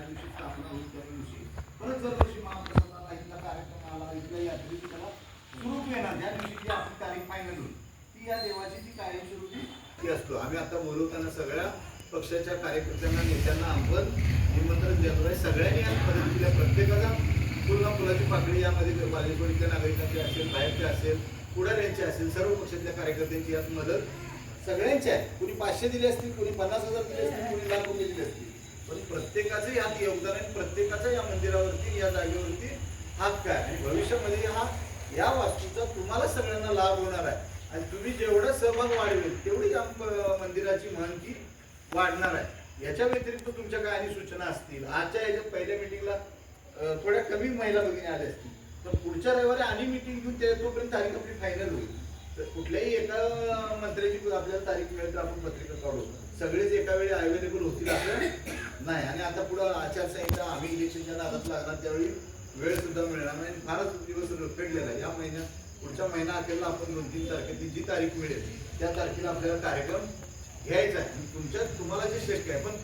ज्या दिवशी स्थापना होईल त्या दिवशी परत जर दिवशी महाप्रसादाला इथला कार्यक्रम आला इथल्या यात्रेची त्याला स्वरूप येणार ज्या दिवशी जी आपली तारीख फायनल होईल ती या देवाची जी कायमस्वरूपी ती असतो. आम्ही आता बोलवताना सगळ्या पक्षाच्या कार्यकर्त्यांना नेत्यांना आपण निमंत्रण देतो आहे. सगळ्यांनी या दिल्या. प्रत्येकाला पूर्ण फुलाची पाकळी यामध्ये बालेश्वरीतल्या नागरिकांची असेल बाहेरचे असेल पुढाऱ्यांची असेल सर्व पक्षातल्या कार्यकर्त्यांची यात मदत सगळ्यांची आहे. कुणी पाचशे दिले असतील कुणी पन्नास हजार दिले असतील कुणी लाख रुपये दिले असतील. पण प्रत्येकाचं यात योगदान आहे. प्रत्येकाचा या मंदिरावरती या जागेवरती हक्क आहे? आणि भविष्यामध्ये हा या वास्तूचा तुम्हाला सगळ्यांना लाभ होणार आहे. आणि तुम्ही जेवढा सहभाग वाढवेल तेवढी या मंदिराची महंती वाढणार आहे. याच्या व्यतिरिक्त तुमच्या काय आणि सूचना असतील. आजच्या याच्यात पहिल्या मिटिंगला थोड्या कमी महिला भगिनी आल्या असतील. तर पुढच्या रविवारी आणि मिटिंग घेऊन ते तोपर्यंत तारीख आपली फायनल होईल. तर कुठल्याही एका मंत्र्याची आपल्याला तारीख मिळेल तर आपण पत्रिका काढू. सगळेच एका वेळी अवेलेबल होतील आपल्या नाही आणि आता पुढं आचारसंहिता आम्ही इलेक्शनच्या नादात लागणार त्यावेळी वेळ सुद्धा मिळणार नाही. फारच दिवस रखडलेला आहे. या महिन्यात पुढच्या महिना अखेरला आपण दोन तीन तारखेची जी तारीख मिळेल त्या तारखेला आपल्याला कार्यक्रम घ्यायचा आहे. तुमच्या तुम्हाला जे शक्य आहे पण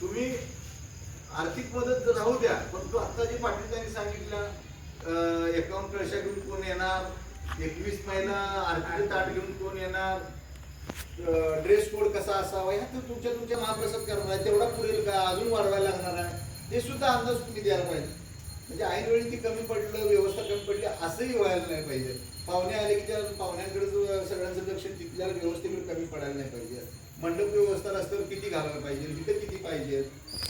तुम्ही आर्थिक मदत राहू द्या पण तो आता जे पाटील त्यांनी सांगितलं एकावन्न कळशा घेऊन कोण येणार एकवीस महिला आर्थिक ताट घेऊन कोण येणार ड्रेस कोड कसा असावा? ह्या तर तुमच्या तुमच्या महाप्रसाद करणार आहे. तेवढा पुरेल का? अजून वाढवायला लागणार आहे. ते सुद्धा अंदाज तुम्ही द्यायला पाहिजे. म्हणजे ऐन वेळी ती कमी पडलं व्यवस्था कमी पडली असंही व्हायला नाही पाहिजे. पाहुणे आले की त्या पाहुण्यांकडे सगळ्यांचं लक्ष तिथल्या व्यवस्थेकडे कमी पडायला नाही पाहिजे. मंडप व्यवस्था रस्त्यावर किती घालायला पाहिजे? तिथे किती पाहिजे?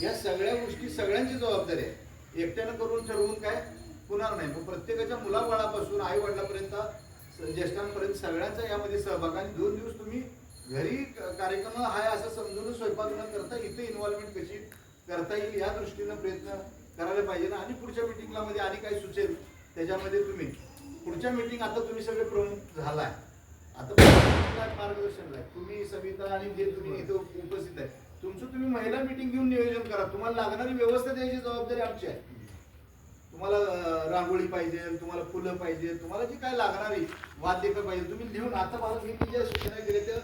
या सगळ्या गोष्टी सगळ्यांची जबाबदारी आहे. एकट्यानं करून ठरवून काय? होणार नाही. मग प्रत्येकाच्या मुलाबाळापासून आई वडिलापर्यंत ज्येष्ठांपर्यंत सगळ्यांचा यामध्ये सहभाग. आणि दोन दिवस तुम्ही घरी कार्यक्रम आहे असं समजून स्वयंपाक न करता इथे इन्व्हॉल्वमेंट कशी करता येईल या दृष्टीनं प्रयत्न करायला पाहिजे ना. आणि पुढच्या मिटिंगला मध्ये आणि काही सुचेल त्याच्यामध्ये तुम्ही. पुढच्या मिटिंग आता तुम्ही सगळे प्रमुख झालाय. आता मार्गदर्शन मार्गदर्शनला आहे. तुम्ही सविता आणि जे तुम्ही इथे उपस्थित आहे. तुमचं तुम्ही महिला मिटिंग घेऊन नियोजन करा. तुम्हाला लागणारी व्यवस्था द्यायची जबाबदारी आमची आहे. तुम्हाला रांगोळी पाहिजे तुम्हाला फुलं पाहिजे तुम्हाला जी काय लागणारी वाद्य पाहिजे तुम्ही लिहून. आता मला मी ज्या सूचना केल्या त्या